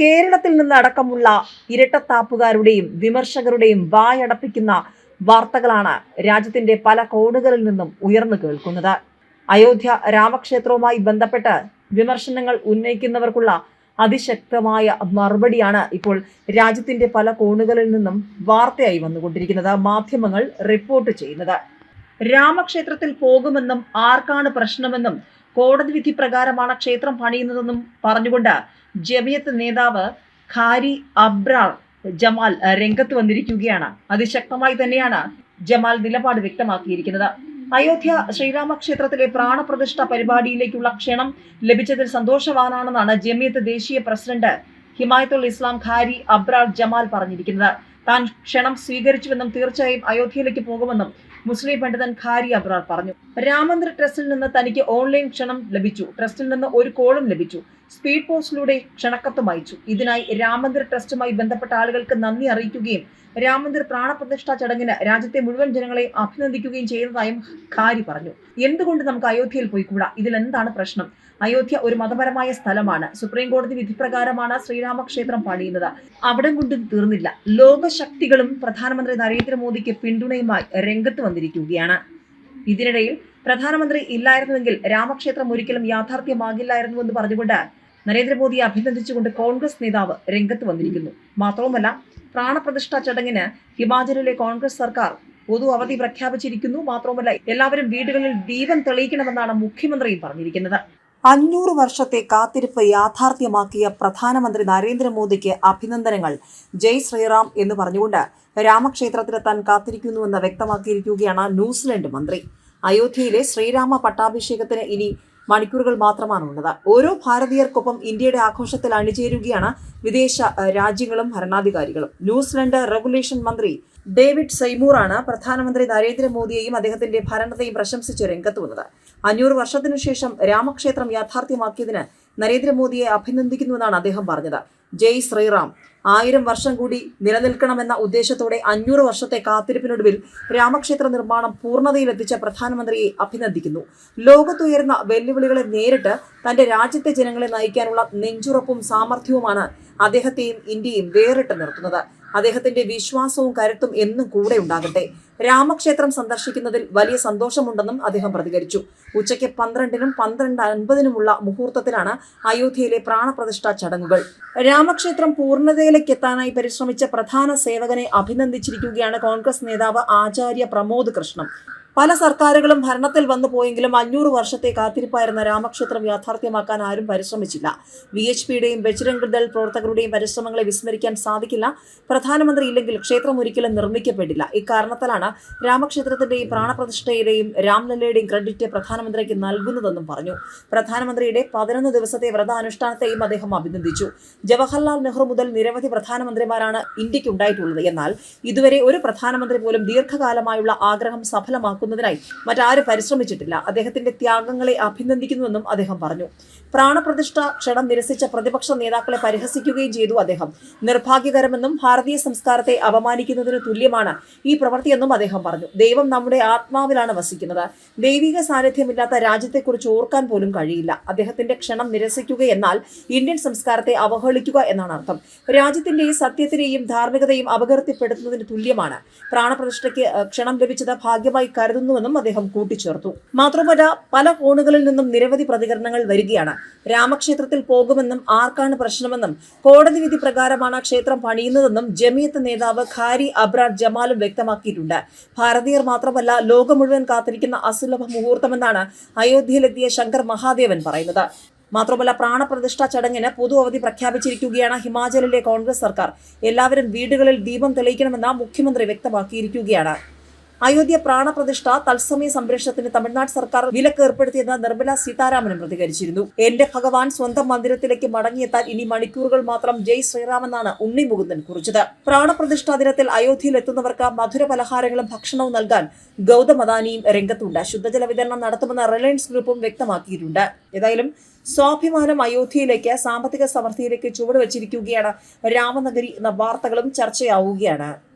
കേരളത്തിൽ നിന്ന് അടക്കമുള്ള ഇരട്ടത്താപ്പുകാരുടെയും വിമർശകരുടെയും വായടപ്പിക്കുന്ന വാർത്തകളാണ് രാജ്യത്തിന്റെ പല കോണുകളിൽ നിന്നും ഉയർന്നു കേൾക്കുന്നത്. അയോധ്യ രാമക്ഷേത്രവുമായി ബന്ധപ്പെട്ട് വിമർശനങ്ങൾ ഉന്നയിക്കുന്നവർക്കുള്ള അതിശക്തമായ മറുപടിയാണ് ഇപ്പോൾ രാജ്യത്തിന്റെ പല കോണുകളിൽ നിന്നും വാർത്തയായി വന്നുകൊണ്ടിരിക്കുന്നത്. മാധ്യമങ്ങൾ റിപ്പോർട്ട് ചെയ്യുന്നത്. രാമക്ഷേത്രത്തിൽ പോകുമെന്നും ആർക്കാണ് പ്രശ്നമെന്നും കോടതി വിധി പ്രകാരമാണ് ക്ഷേത്രം പണിയുന്നതെന്നും പറഞ്ഞുകൊണ്ട് ജമിയത്ത് നേതാവ് ഖാരി അബ്രാർ ജമാൽ രംഗത്ത് വന്നിരിക്കുകയാണ്. അതിശക്തമായി തന്നെയാണ് ജമാൽ നിലപാട് വ്യക്തമാക്കിയിരിക്കുന്നത്. അയോധ്യ ശ്രീരാമക്ഷേത്രത്തിലെ പ്രാണപ്രതിഷ്ഠ പരിപാടിയിലേക്കുള്ള ക്ഷണം ലഭിച്ചതിൽ സന്തോഷവാനാണെന്നാണ് ജമിയത്ത് ദേശീയ പ്രസിഡന്റ് ഹിമായത്തുൽ ഇസ്ലാം ഖാരി അബ്രാർ ജമാൽ പറഞ്ഞിരിക്കുന്നത്. താൻ ക്ഷണം സ്വീകരിച്ചുവെന്നും തീർച്ചയായും അയോധ്യയിലേക്ക് പോകുമെന്നും മുസ്ലിം പണ്ഡിതൻ ഖാരി അബ്രാർ പറഞ്ഞു രാമന്ദിർ ട്രസ്റ്റിൽ നിന്ന് തനിക്ക് ഓൺലൈൻ ക്ഷണം ലഭിച്ചു. ട്രസ്റ്റിൽ നിന്ന് ഒരു കോളും ലഭിച്ചു. സ്പീഡ് പോസ്റ്റിലൂടെ ക്ഷണക്കത്തും അയച്ചു. ഇതിനായി രാമന്ദ്ര ട്രസ്റ്റുമായി ബന്ധപ്പെട്ട ആളുകൾക്ക് നന്ദി അറിയിക്കുകയും രാമന്ദിർ പ്രാണപ്രതിഷ്ഠാ ചടങ്ങിന് രാജ്യത്തെ മുഴുവൻ ജനങ്ങളെയും അഭിനന്ദിക്കുകയും ചെയ്യുന്നതായും ഖാരി പറഞ്ഞു. എന്തുകൊണ്ട് നമുക്ക് അയോധ്യയിൽ പോയിക്കൂടാ ഇതിൽ എന്താണ് പ്രശ്നം? അയോധ്യ ഒരു മതപരമായ സ്ഥലമാണ്. സുപ്രീം കോടതി വിധിപ്രകാരമാണ് ശ്രീരാമക്ഷേത്രം പണിയുന്നത്. അവിടം കൊണ്ടും തീർന്നില്ല. ലോകശക്തികളും പ്രധാനമന്ത്രി നരേന്ദ്രമോദിക്ക് പിന്തുണയുമായി രംഗത്ത് വന്നിരിക്കുകയാണ്. ഇതിനിടയിൽ പ്രധാനമന്ത്രി ഇല്ലായിരുന്നുവെങ്കിൽ രാമക്ഷേത്രം ഒരിക്കലും യാഥാർത്ഥ്യമാകില്ലായിരുന്നുവെന്ന് പറഞ്ഞുകൊണ്ട് നരേന്ദ്രമോദിയെ അഭിനന്ദിച്ചുകൊണ്ട് കോൺഗ്രസ് നേതാവ് രംഗത്ത് വന്നിരിക്കുന്നു. മാത്രവുമല്ല പ്രാണപ്രതിഷ്ഠാ ചടങ്ങിന് ഹിമാചലിലെ കോൺഗ്രസ് സർക്കാർ പൊതു അവധി പ്രഖ്യാപിച്ചിരിക്കുന്നു. മാത്രവുമല്ല എല്ലാവരും വീടുകളിൽ ദീപം തെളിയിക്കണമെന്നാണ് മുഖ്യമന്ത്രിയും പറഞ്ഞിരിക്കുന്നത്. അഞ്ഞൂറ് വർഷത്തെ കാത്തിരിപ്പ് യാഥാർത്ഥ്യമാക്കിയ പ്രധാനമന്ത്രി നരേന്ദ്രമോദിക്ക് അഭിനന്ദനങ്ങൾ. ജയ് ശ്രീറാം എന്ന് പറഞ്ഞുകൊണ്ട് രാമക്ഷേത്രത്തിലെത്താൻ കാത്തിരിക്കുന്നുവെന്ന് വ്യക്തമാക്കിയിരിക്കുകയാണ് ന്യൂസിലൻഡ് മന്ത്രി. അയോധ്യയിലെ ശ്രീരാമ പട്ടാഭിഷേകത്തിന് ഇനി മണിക്കൂറുകൾ മാത്രമാണുള്ളത്. ഓരോ ഭാരതീയർക്കൊപ്പം ഇന്ത്യയുടെ ആഘോഷത്തിൽ അണിചേരുകയാണ് വിദേശ രാജ്യങ്ങളും ഭരണാധികാരികളും. ന്യൂസിലൻഡ് റെഗുലേഷൻ മന്ത്രി ഡേവിഡ് സൈമൂറാണ് പ്രധാനമന്ത്രി നരേന്ദ്രമോദിയെയും അദ്ദേഹത്തിന്റെ ഭരണത്തെയും പ്രശംസിച്ച് രംഗത്ത് വന്നത് അഞ്ഞൂറ് വർഷത്തിനു ശേഷം രാമക്ഷേത്രം യാഥാർത്ഥ്യമാക്കിയതിന് നരേന്ദ്രമോദിയെ അഭിനന്ദിക്കുന്നുവെന്നാണ് അദ്ദേഹം പറഞ്ഞത്. ജയ് ശ്രീറാം ആയിരം വർഷം കൂടി നിലനിൽക്കണമെന്ന ഉദ്ദേശത്തോടെ അഞ്ഞൂറ് വർഷത്തെ കാത്തിരിപ്പിനൊടുവിൽ രാമക്ഷേത്ര നിർമ്മാണം പൂർണതയിലെത്തിച്ച പ്രധാനമന്ത്രിയെ അഭിനന്ദിക്കുന്നു. ലോകത്തുയരുന്ന വെല്ലുവിളികളെ നേരിട്ട് തന്റെ രാജ്യത്തെ ജനങ്ങളെ നയിക്കാനുള്ള നെഞ്ചുറപ്പും സാമർഥ്യവുമാണ് അദ്ദേഹത്തെയും ഇന്ത്യയും വേറിട്ട് നിർത്തുന്നത്. അദ്ദേഹത്തിന്റെ വിശ്വാസവും കരുത്തും എന്നും കൂടെ ഉണ്ടാകട്ടെ. രാമക്ഷേത്രം സന്ദർശിക്കുന്നതിൽ വലിയ സന്തോഷമുണ്ടെന്നും അദ്ദേഹം പ്രതികരിച്ചു. ഉച്ചയ്ക്ക് പന്ത്രണ്ടിനും പന്ത്രണ്ട് അൻപതിനുമുള്ള മുഹൂർത്തത്തിലാണ് അയോധ്യയിലെ പ്രാണപ്രതിഷ്ഠാ ചടങ്ങുകൾ. രാമക്ഷേത്രം പൂർണതയിലേക്ക് എത്താനായി പരിശ്രമിച്ച പ്രധാന സേവകനെ അഭിനന്ദിച്ചിരിക്കുകയാണ് കോൺഗ്രസ് നേതാവ് ആചാര്യ പ്രമോദ് കൃഷ്ണം പല സർക്കാരുകളും ഭരണത്തിൽ വന്നു പോയെങ്കിലും അഞ്ഞൂറ് വർഷത്തെ കാത്തിരിപ്പായിരുന്ന രാമക്ഷേത്രം യാഥാർത്ഥ്യമാക്കാൻ ആരും പരിശ്രമിച്ചില്ല. വി എച്ച് പിയുടെയും ബജ്രംഗ് ദൾ പ്രവർത്തകരുടെയും പരിശ്രമങ്ങളെ വിസ്മരിക്കാൻ സാധിക്കില്ല. പ്രധാനമന്ത്രി ഇല്ലെങ്കിൽ ക്ഷേത്രം ഒരിക്കലും നിർമ്മിക്കപ്പെടില്ല. ഇക്കാരണത്താലാണ് രാമക്ഷേത്രത്തിന്റെയും പ്രാണപ്രതിഷ്ഠയുടെയും രാംലല്ലയുടെയും ക്രെഡിറ്റ് പ്രധാനമന്ത്രിക്ക് നൽകുന്നതെന്നും പറഞ്ഞു. പ്രധാനമന്ത്രിയുടെ പതിനൊന്ന് ദിവസത്തെ വ്രതാനുഷ്ഠാനത്തെയും അദ്ദേഹം അഭിനന്ദിച്ചു. ജവഹർലാൽ നെഹ്റു മുതൽ നിരവധി പ്രധാനമന്ത്രിമാരാണ് ഇന്ത്യയ്ക്ക് ഉണ്ടായിട്ടുള്ളത്. എന്നാൽ ഇതുവരെ ഒരു പ്രധാനമന്ത്രി പോലും ദീർഘകാലമായുള്ള ആഗ്രഹം സഫലമാക്കുന്നതിനായി മറ്റാരും പരിശ്രമിച്ചിട്ടില്ല. അദ്ദേഹത്തിന്റെ ത്യാഗങ്ങളെ അഭിനന്ദിക്കുന്നുവെന്നും അദ്ദേഹം പറഞ്ഞു. പ്രാണപ്രതിഷ്ഠ ക്ഷണം നിരസിച്ച പ്രതിപക്ഷ നേതാക്കളെ പരിഹസിക്കുകയും ചെയ്തു അദ്ദേഹം. നിർഭാഗ്യകരമെന്നും ഭാരതീയ സംസ്കാരത്തെ അപമാനിക്കുന്നതിന് തുല്യമാണ് ഈ പ്രവൃത്തിയെന്നും അദ്ദേഹം പറഞ്ഞു. ദൈവം നമ്മുടെ ആത്മാവിലാണ് വസിക്കുന്നത്. ദൈവിക സാന്നിധ്യമില്ലാത്ത രാജ്യത്തെക്കുറിച്ച് ഓർക്കാൻ പോലും കഴിയില്ല. അദ്ദേഹത്തിന്റെ ക്ഷണം നിരസിക്കുക എന്നാൽ ഇന്ത്യൻ സംസ്കാരത്തെ അവഹേളിക്കുക എന്നാണ് അർത്ഥം. രാജ്യത്തിന്റെയും സത്യത്തിനെയും ധാർമ്മികതയും അപകീർത്തിപ്പെടുത്തുന്നതിന് തുല്യമാണ്. പ്രാണപ്രതിഷ്ഠയ്ക്ക് ക്ഷണം ലഭിച്ചത് ഭാഗ്യമായി കരുതുന്നുവെന്നും അദ്ദേഹം കൂട്ടിച്ചേർത്തു. മാത്രമല്ല പല കോണുകളിൽ നിന്നും നിരവധി പ്രതികരണങ്ങൾ വരികയാണ്. രാമക്ഷേത്രത്തിൽ പോകുമെന്നും ആർക്കാണ് പ്രശ്നമെന്നും കോടതി വിധി പ്രകാരമാണ് ക്ഷേത്രം പണിയുന്നതെന്നും ജമിയത്ത് നേതാവ് ഖാരി അബ്രാർ ജമാലും വ്യക്തമാക്കിയിട്ടുണ്ട്. ഭാരതീയർ മാത്രമല്ല ലോകം മുഴുവൻ കാത്തിരിക്കുന്ന അസുലഭ മുഹൂർത്തമെന്നാണ് അയോധ്യയിലെത്തിയ ശങ്കർ മഹാദേവൻ പറയുന്നത്. മാത്രമല്ല പ്രാണപ്രതിഷ്ഠാ ചടങ്ങിന് പൊതു അവധി പ്രഖ്യാപിച്ചിരിക്കുകയാണ് ഹിമാചലിലെ കോൺഗ്രസ് സർക്കാർ. എല്ലാവരും വീടുകളിൽ ദീപം തെളിയിക്കണമെന്ന് മുഖ്യമന്ത്രി വ്യക്തമാക്കിയിരിക്കുകയാണ്. അയോധ്യ പ്രാണപ്രതിഷ്ഠ തത്സമയ സംരക്ഷണത്തിന് തമിഴ്നാട് സർക്കാർ വിലക്ക് ഏർപ്പെടുത്തിയെന്ന് നിർമ്മല സീതാരാമനും പ്രതികരിച്ചിരുന്നു. എന്റെ ഭഗവാൻ സ്വന്തം മന്ദിരത്തിലേക്ക് മടങ്ങിയെത്താൻ ഇനി മണിക്കൂറുകൾ മാത്രം ജയ് ശ്രീറാമെന്നാണ് ഉണ്ണി മുകുന്ദൻ കുറിച്ചത്. പ്രാണപ്രതിഷ്ഠാ ദിനത്തിൽ അയോധ്യയിൽ എത്തുന്നവർക്ക് മധുര പലഹാരങ്ങളും ഭക്ഷണവും നൽകാൻ ഗൗതം അദാനിയും രംഗത്തുണ്ട്. ശുദ്ധജല വിതരണം നടത്തുമെന്ന് റിലയൻസ് ഗ്രൂപ്പും വ്യക്തമാക്കിയിട്ടുണ്ട്. ഏതായാലും സ്വാഭിമാനം അയോധ്യയിലേക്ക് സാമ്പത്തിക സമൃദ്ധിയിലേക്ക് ചുവടുവച്ചിരിക്കുകയാണ് രാമനഗരി എന്ന വാർത്തകളും ചർച്ചയാവുകയാണ്.